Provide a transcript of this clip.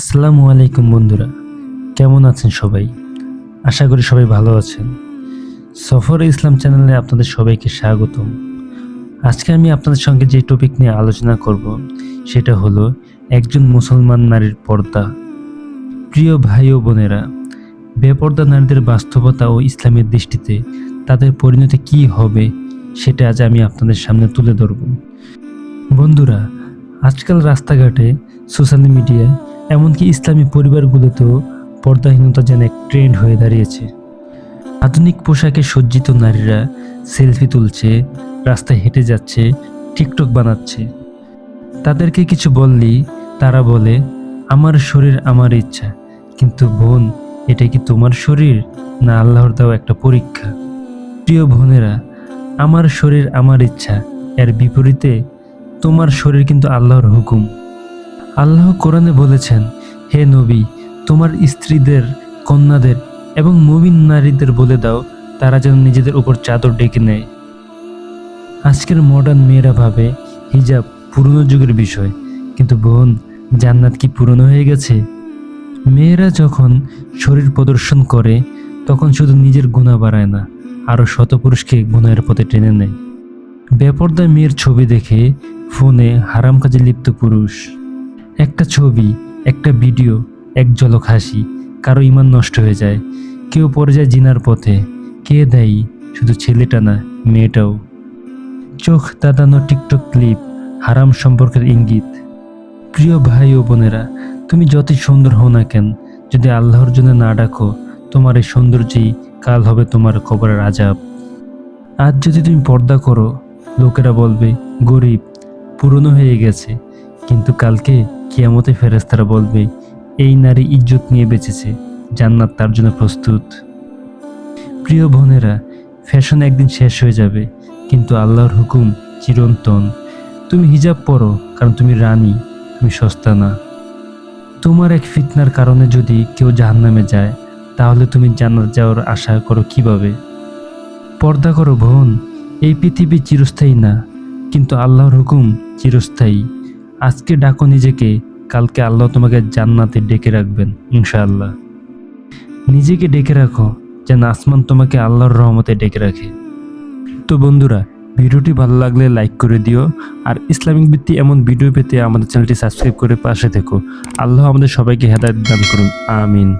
আসসালামু আলাইকুম বন্ধুরা, কেমন আছেন সবাই? আশা করি সবাই ভালো আছেন। সফর ইসলাম চ্যানেলে আপনাদের সবাইকে স্বাগতম। আজকে আমি আপনাদের সঙ্গে যে টপিক নিয়ে আলোচনা করব, সেটা হলো একজন মুসলমান নারীর পর্দা। প্রিয় ভাই ও বোনেরা, বেপর্দা নারীদের বাস্তবতা ও ইসলামের দৃষ্টিতে তাদের পরিণতি কি হবে, সেটা আজ আমি আপনাদের সামনে তুলে ধরব। বন্ধুরা আজকাল রাস্তাঘাটে সোশ্যাল মিডিয়ায় এমনকি ইসলামী পরিবারগুলোতেও পর্দাহীনতা যেন এক ট্রেন্ড হয়ে দাঁড়িয়েছে। আধুনিক পোশাকে সজ্জিত নারীরা সেলফি তুলছে, রাস্তায় হেঁটে যাচ্ছে, টিকটক বানাচ্ছে। তাদেরকে কিছু বললেই তারা বলে, আমার শরীর আমার ইচ্ছা, কিন্তু বোন, এটা কি তোমার শরীর না আল্লাহর দেওয়া একটা পরীক্ষা? প্রিয় বোনেরা, আমার শরীর আমার ইচ্ছা, এর বিপরীতে তোমার শরীর কিন্তু আল্লাহর হুকুম। আল্লাহ কোরআনে বলেছেন, হে নবী, তোমার স্ত্রীদের, কন্যাদের এবং মুমিন নারীদের বলে দাও, তারা যেন নিজেদের উপর চাদর ডেকে নেয়। আজকের মডার্ন মেয়েরা ভাবে হিজাব পুরনো যুগের বিষয়, কিন্তু বোন, জান্নাত কি পুরনো হয়ে গেছে? মেয়েরা যখন শরীর প্রদর্শন করে, তখন শুধু নিজের গুণা বাড়ায় না আরও শত পুরুষকে গুণের পথে টেনে নেয়। বেপর্দায় মেয়ের ছবি দেখে ফোনে হারাম কাজে লিপ্ত পুরুষ। একটা ছবি, একটা ভিডিও, এক ঝলক হাসি, কারও ইমান নষ্ট হয়ে যায়। কেউ পড়ে যায় জিনার পথে। কে দেয়? শুধু ছেলেটা না, মেয়েটাও। চোখ দাদানো টিকটক ক্লিপ, হারাম সম্পর্কের ইঙ্গিত। প্রিয় ভাই ও বোনেরা, তুমি যতই সুন্দর হও না কেন, যদি আল্লাহর জন্য না ডাকো, তোমার এই সৌন্দর্যই কাল হবে তোমার কবরের আজাব আজ যদি তুমি পর্দা করো, লোকেরা বলবে, গরিব পুরনো হয়ে গেছে, কিন্তু কালকে কিয়ামতে ফেরেস্তারা বলবে, এই নারী ইজ্জত নিয়ে বেঁচেছে, জান্নাত তার জন্য প্রস্তুত। প্রিয় বোনেরা, ফ্যাশন একদিন শেষ হয়ে যাবে, কিন্তু আল্লাহর হুকুম চিরন্তন। তুমি হিজাব পরো, কারণ তুমি রানী, তুমি সস্তা না। তোমার এক ফিতনার কারণে যদি কেউ জাহান্নামে যায়, তাহলে তুমি জান্নাত যাওয়ার আশা করো কীভাবে? পর্দা করো বোন, এই পৃথিবী চিরস্থায়ী না। কিন্তু আল্লাহর হুকুম চিরস্থায়ী। আজকে ডাকো নিজেকে, কালকে আল্লাহ তোমাকে জান্নাতে ডেকে রাখবেন, ইনশাআল্লাহ। নিজেকে ডেকে রাখো, যেন আসমান তোমাকে আল্লাহর রহমতে ডেকে রাখে। তো বন্ধুরা, ভিডিওটি ভালো লাগলে লাইক করে দিও, আর ইসলামিক ভিত্তি এমন ভিডিও পেতে আমাদের চ্যানেলটি সাবস্ক্রাইব করে পাশে থেকো। আল্লাহ আমাদের সবাইকে হেদায়ত দান করুন, আমিন।